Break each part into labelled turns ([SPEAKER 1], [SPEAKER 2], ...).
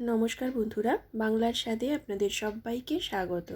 [SPEAKER 1] নমস্কার বন্ধুরা, বাংলার স্বাদে আপনাদের সবাইকে স্বাগত।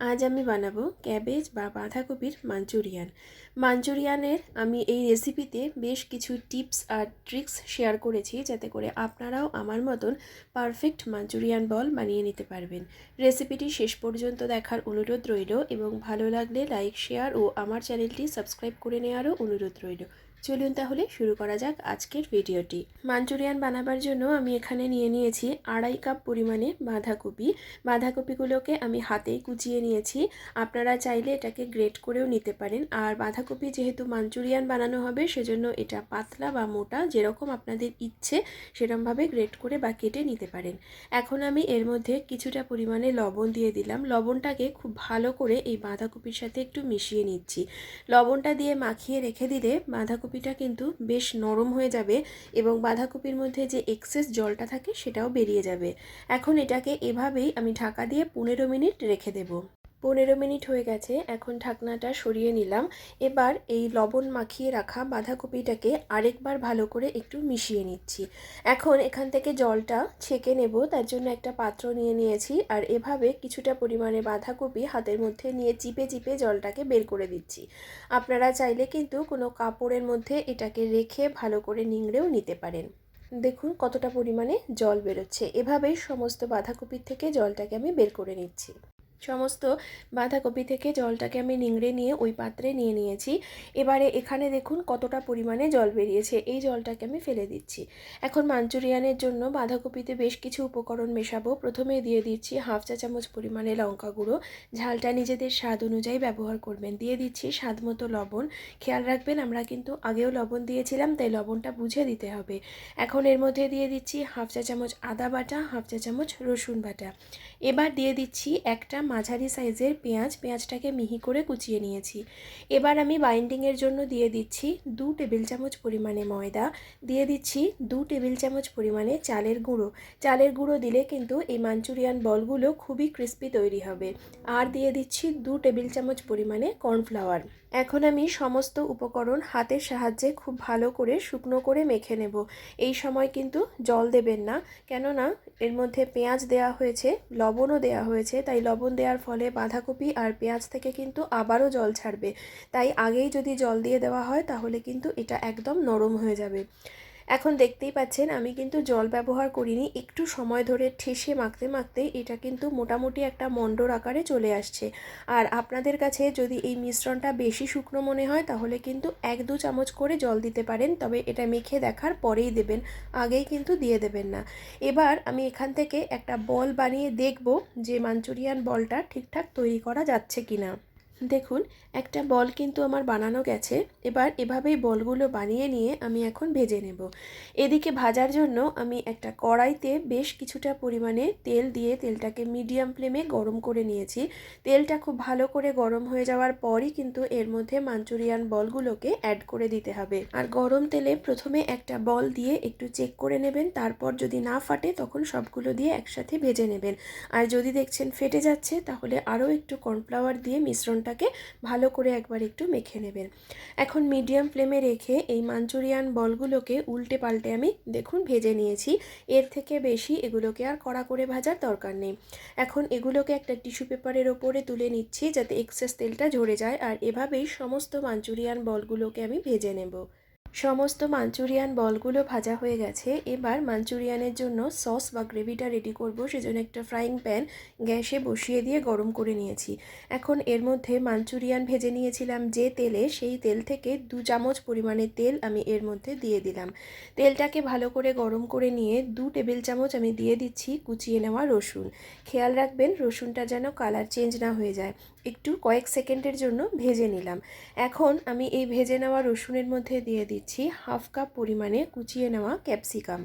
[SPEAKER 1] আজ আমি বানাবো ক্যাবেজ বা বাঁধাকপির মাঞ্চুরিয়ান। মাঞ্চুরিয়ানের আমি এই রেসিপিতে বেশ কিছু টিপস আর ট্রিক্স শেয়ার করেছি যাতে করে আপনারাও আমার মতন পারফেক্ট মাঞ্চুরিয়ান বল বানিয়ে নিতে পারবেন। রেসিপিটি শেষ পর্যন্ত দেখার অনুরোধ রইল এবং ভালো লাগলে লাইক, শেয়ার ও আমার চ্যানেলটি সাবস্ক্রাইব করে নেওয়ারও অনুরোধ রইল। চলুন তাহলে শুরু করা যাক আজকের ভিডিওটি। মাঞ্চুরিয়ান বানাবার জন্য আমি এখানে নিয়ে নিয়েছি আড়াই কাপ পরিমাণে বাঁধাকপি। বাঁধাকপিগুলোকে আমি হাতেই কুচিয়ে নিয়েছি। আপনারা চাইলে এটাকে গ্রেট করেও নিতে পারেন। আর বাঁধাকপি যেহেতু মাঞ্চুরিয়ান বানানো হবে, সেজন্য এটা পাতলা বা মোটা, যেরকম আপনাদের ইচ্ছে সেরকমভাবে গ্রেট করে বা কেটে নিতে পারেন। এখন আমি এর মধ্যে কিছুটা পরিমাণে লবণ দিয়ে দিলাম। লবণটাকে খুব ভালো করে এই বাঁধাকপির সাথে একটু মিশিয়ে নিচ্ছি। লবণটা দিয়ে মাখিয়ে রেখে দিলে বাঁধাকপিটা কিন্তু বেশ নরম হয়ে যাবে এবং বাঁধাকপির মধ্যে যে এক্সেস জলটা থাকে সেটাও বেরিয়ে যাবে। এখন এটাকে এভাবেই আমি ঢাকা দিয়ে পনেরো মিনিট রেখে দেবো। পনেরো মিনিট হয়ে গেছে, এখন ঢাকনাটা সরিয়ে নিলাম। এবার এই লবণ মাখিয়ে রাখা বাঁধাকপিটাকে আরেকবার ভালো করে একটু মিশিয়ে নিচ্ছি। এখন এখান থেকে জলটা ছেঁকে নেব, তার জন্য একটা পাত্র নিয়ে নিয়েছি, আর এভাবে কিছুটা পরিমাণে বাঁধাকপি হাতের মধ্যে নিয়ে চিপে চিপে জলটাকে বের করে দিচ্ছি। আপনারা চাইলে কিন্তু কোনো কাপড়ের মধ্যে এটাকে রেখে ভালো করে নিংড়েও নিতে পারেন। দেখুন কতটা পরিমাণে জল বেরোচ্ছে। এভাবেই সমস্ত বাঁধাকপির থেকে জলটাকে আমি বের করে নিচ্ছি। সমস্ত বাঁধাকপি থেকে জলটাকে আমি নিংড়ে নিয়ে ওই পাত্রে নিয়ে নিয়েছি। এবারে এখানে দেখুন কতটা পরিমাণে জল বেরিয়েছে। এই জলটাকে আমি ফেলে দিচ্ছি। এখন মাঞ্চুরিয়ানের জন্য বাঁধাকপিতে বেশ কিছু উপকরণ মেশাবো। প্রথমে দিয়ে দিচ্ছি হাফ চা চামচ পরিমাণে লঙ্কা গুঁড়ো। ঝালটা নিজেদের স্বাদ অনুযায়ী ব্যবহার করবেন। দিয়ে দিচ্ছি স্বাদ মতো লবণ। খেয়াল রাখবেন আমরা কিন্তু আগেও লবণ দিয়েছিলাম, তাই লবণটা বুঝে দিতে হবে। এখন এর মধ্যে দিয়ে দিচ্ছি হাফ চা চামচ আদা বাটা, হাফ চা চামচ রসুন বাটা। এবার দিয়ে দিচ্ছি একটা মাঝারি সাইজের পেঁয়াজ, পেঁয়াজটাকে মিহি করে কুচিয়ে নিয়েছি। এবার আমি বাইন্ডিংয়ের জন্য দিয়ে দিচ্ছি দু টেবিল চামচ পরিমাণে ময়দা। দিয়ে দিচ্ছি দু টেবিল চামচ পরিমাণে চালের গুঁড়ো। চালের গুঁড়ো দিলে কিন্তু এই মাঞ্চুরিয়ান বলগুলো খুবই ক্রিস্পি তৈরি হবে। আর দিয়ে দিচ্ছি দু টেবিল চামচ পরিমাণে কর্নফ্লাওয়ার। এখন আমি সমস্ত উপকরণ হাতের সাহায্যে খুব ভালো করে শুকনো করে মেখে নেব। এই সময় কিন্তু জল দেবেন না, কেননা এর মধ্যে পেঁয়াজ দেয়া হয়েছে, লবণও দেয়া হয়েছে, তাই লবণ দেওয়ার ফলে বাঁধাকপি আর পেঁয়াজ থেকে কিন্তু আবারও জল ছাড়বে। তাই আগেই যদি জল দিয়ে দেওয়া হয়, তাহলে কিন্তু এটা একদম নরম হয়ে যাবে। এখন দেখতেই পাচ্ছেন, আমি কিন্তু জল ব্যবহার করিনি। একটু সময় ধরে ঠেসে মাখতে মাখতে এটা কিন্তু মোটামুটি একটা মণ্ডর আকারে চলে আসছে। আর আপনাদের কাছে যদি এই মিশ্রণটা বেশি শুকনো মনে হয়, তাহলে কিন্তু এক দু চামচ করে জল দিতে পারেন, তবে এটা মেখে দেখার পরেই দেবেন, আগেই কিন্তু দিয়ে দেবেন না। এবার আমি এখান থেকে একটা বল বানিয়ে দেখব যে মাঞ্চুরিয়ান বলটা ঠিকঠাক তৈরি করা যাচ্ছে কিনা। দেখুন, একটা বল কিন্তু আমার বানানো গেছে। এবার এভাবেই বলগুলো বানিয়ে নিয়ে আমি এখন ভেজে নেব। এদিকে ভাজার জন্য আমি একটা কড়াইতে বেশ কিছুটা পরিমাণে তেল দিয়ে তেলটাকে মিডিয়াম ফ্লেমে গরম করে নিয়েছি। তেলটা খুব ভালো করে গরম হয়ে যাওয়ার পরই কিন্তু এর মধ্যে মাঞ্চুরিয়ান বলগুলোকে অ্যাড করে দিতে হবে। আর গরম তেলে প্রথমে একটা বল দিয়ে একটু চেক করে নেবেন। তারপর যদি না ফাটে, তখন সবগুলো দিয়ে একসাথে ভেজে নেবেন। আর যদি দেখছেন ফেটে যাচ্ছে, তাহলে আরও একটু কর্নফ্লাওয়ার দিয়ে মিশ্রণটাকে ভালো করে একবার একটু মেখে নেবেন। এখন মিডিয়াম ফ্লেমে রেখে এই মাঞ্চুরিয়ান বলগুলোকে উল্টে পাল্টে আমি দেখুন ভেজে নিয়েছি। এর থেকে বেশি এগুলোকে আর কড়া করে ভাজার দরকার নেই। এখন এগুলোকে একটা টিস্যু পেপারের ওপরে তুলে নিচ্ছি যাতে এক্সেস তেলটা ঝরে যায় আর এভাবেই সমস্ত মাঞ্চুরিয়ান বলগুলোকে আমি ভেজে নেব। সমস্ত মাঞ্চুরিয়ান বলগুলো ভাজা হয়ে গেছে। এবার মাঞ্চুরিয়ানের জন্য সস বা গ্রেভিটা রেডি করব। সেজন্য একটা ফ্রাইং প্যান গ্যাসে বসিয়ে দিয়ে গরম করে নিয়েছি। এখন এর মধ্যে মাঞ্চুরিয়ান ভেজে নিয়েছিলাম যে তেলে, সেই তেল থেকে দু চামচ পরিমাণে তেল আমি এর মধ্যে দিয়ে দিলাম। তেলটাকে ভালো করে গরম করে নিয়ে দু টেবিল চামচ আমি দিয়ে দিচ্ছি কুচিয়ে নেওয়া রসুন। খেয়াল রাখবেন রসুনটা যেন কালার চেঞ্জ না হয়ে যায়। একটু কয়েক সেকেন্ডের জন্য ভেজে নিলাম। এখন আমি এই ভেজে নেওয়া রসুনের মধ্যে দিয়ে দিচ্ছি হাফ কাপ পরিমাণে কুচিয়ে নেওয়া ক্যাপসিকাম।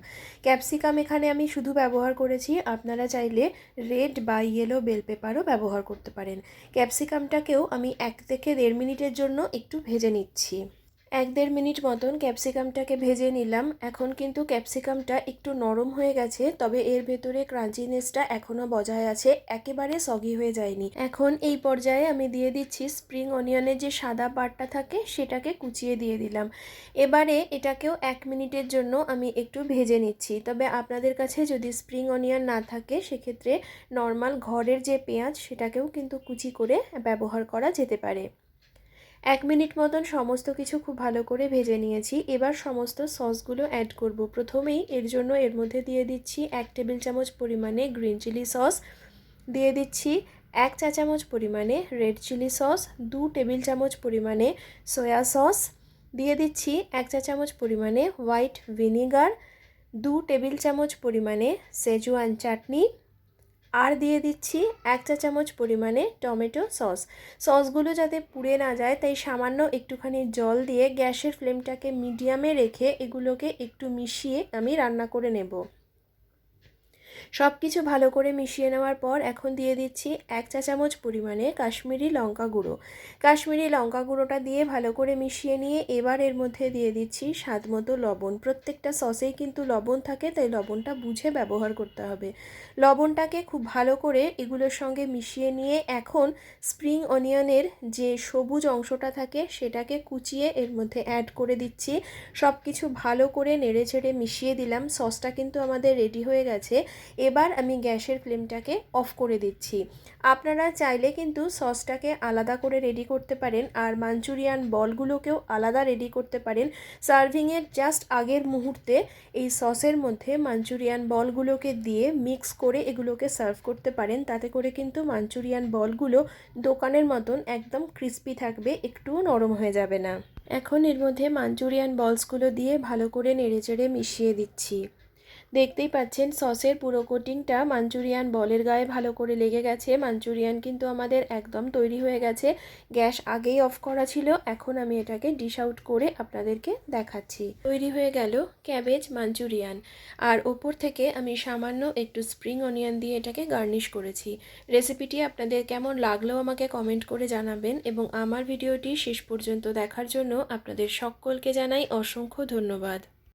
[SPEAKER 1] ক্যাপসিকাম এখানে আমি শুধু ব্যবহার করেছি, আপনারা চাইলে রেড বা ইয়েলো বেল পেপারও ব্যবহার করতে পারেন। ক্যাপসিকামটাকেও আমি এক থেকে দেড় মিনিটের জন্য একটু ভেজে নিচ্ছি। এক দেড় মিনিট মতন ক্যাপসিকামটাকে ভেজে নিলাম। এখন কিন্তু ক্যাপসিকামটা একটু নরম হয়ে গেছে, তবে এর ভেতরে ক্রাঞ্চিনেসটা এখনও বজায় আছে, একেবারে সগি হয়ে যায়নি। এখন এই পর্যায়ে আমি দিয়ে দিচ্ছি স্প্রিং অনিয়নের যে সাদা পাটটা থাকে, সেটাকে কুচিয়ে দিয়ে দিলাম। এবারে এটাকেও এক মিনিটের জন্য আমি একটু ভেজে নিচ্ছি। তবে আপনাদের কাছে যদি স্প্রিং অনিয়ন না থাকে, সেক্ষেত্রে নর্মাল ঘরের যে পেঁয়াজ, সেটাকেও কিন্তু কুচি করে ব্যবহার করা যেতে পারে। এক মিনিট মতন সমস্ত কিছু খুব ভালো করে ভেজে নিয়েছি। এবার সমস্ত সসগুলো অ্যাড করব। প্রথমেই এর জন্য এর মধ্যে দিয়ে দিচ্ছি এক টেবিল চামচ পরিমাণে গ্রিন চিলি সস দিয়ে দিচ্ছি এক চা চামচ পরিমাণে রেড চিলি সস দু টেবিল চামচ পরিমাণে সয়া সস দিয়ে দিচ্ছি এক চা চামচ পরিমাণে হোয়াইট ভিনিগার দু টেবিল চামচ পরিমাণে সেজুয়ান চাটনি আর দিয়ে দিচ্ছি এক চা চামচ পরিমাণে টমেটো সস। সসগুলো যাতে পুড়ে না যায়, তাই সামান্য একটুখানি জল দিয়ে গ্যাসের ফ্লেমটাকে মিডিয়ামে রেখে এগুলোকে একটু মিশিয়ে আমি রান্না করে নেব। সব কিছু ভালো করে মিশিয়ে নেওয়ার পর এখন দিয়ে দিচ্ছি এক চা চামচ পরিমাণে কাশ্মীরি লঙ্কা গুঁড়ো। কাশ্মীরি লঙ্কা গুঁড়োটা দিয়ে ভালো করে মিশিয়ে নিয়ে এবার এর মধ্যে দিয়ে দিচ্ছি স্বাদ মতো লবণ। প্রত্যেকটা সসেই কিন্তু লবণ থাকে, তাই লবণটা বুঝে ব্যবহার করতে হবে। লবণটাকে খুব ভালো করে এগুলোর সঙ্গে মিশিয়ে নিয়ে এখন স্প্রিং অনিয়নের যে সবুজ অংশটা থাকে সেটাকে কুচিয়ে এর মধ্যে অ্যাড করে দিচ্ছি। সব কিছু ভালো করে নেড়ে চেড়ে মিশিয়ে দিলাম। সসটা কিন্তু আমাদের রেডি হয়ে গেছে। এবার আমি গ্যাসের ফ্লেমটাকে অফ করে দিচ্ছি। আপনারা চাইলে কিন্তু সসটাকে আলাদা করে রেডি করতে পারেন আর মাঞ্চুরিয়ান বলগুলোকেও আলাদা রেডি করতে পারেন। সার্ভিংয়ের জাস্ট আগের মুহূর্তে এই সসের মধ্যে মাঞ্চুরিয়ান বলগুলোকে দিয়ে মিক্স করে এগুলোকে সার্ভ করতে পারেন। তাতে করে কিন্তু মাঞ্চুরিয়ান বলগুলো দোকানের মতন একদম ক্রিস্পি থাকবে একটুও নরম হয়ে যাবে না। এখন এর মধ্যে মাঞ্চুরিয়ান বলসগুলো দিয়ে ভালো করে নেড়েচেড়ে মিশিয়ে দিচ্ছি। দেখতেই পাচ্ছেন, সসের পুরো কোটিংটা মাঞ্চুরিয়ান বলের গায়ে ভালো করে লেগে গেছে। মাঞ্চুরিয়ান কিন্তু আমাদের একদম তৈরি হয়ে গেছে। গ্যাস আগেই অফ করা ছিল, এখন আমি এটাকে ডিশ আউট করে আপনাদেরকে দেখাচ্ছি। তৈরি হয়ে গেল ক্যাবেজ মাঞ্চুরিয়ান। আর ওপর থেকে আমি সামান্য একটু স্প্রিং অনিয়ন দিয়ে এটাকে গার্নিশ করেছি। রেসিপিটি আপনাদের কেমন লাগলেও আমাকে কমেন্ট করে জানাবেন এবং আমার ভিডিওটি শেষ পর্যন্ত দেখার জন্য আপনাদের সকলকে জানাই অসংখ্য ধন্যবাদ।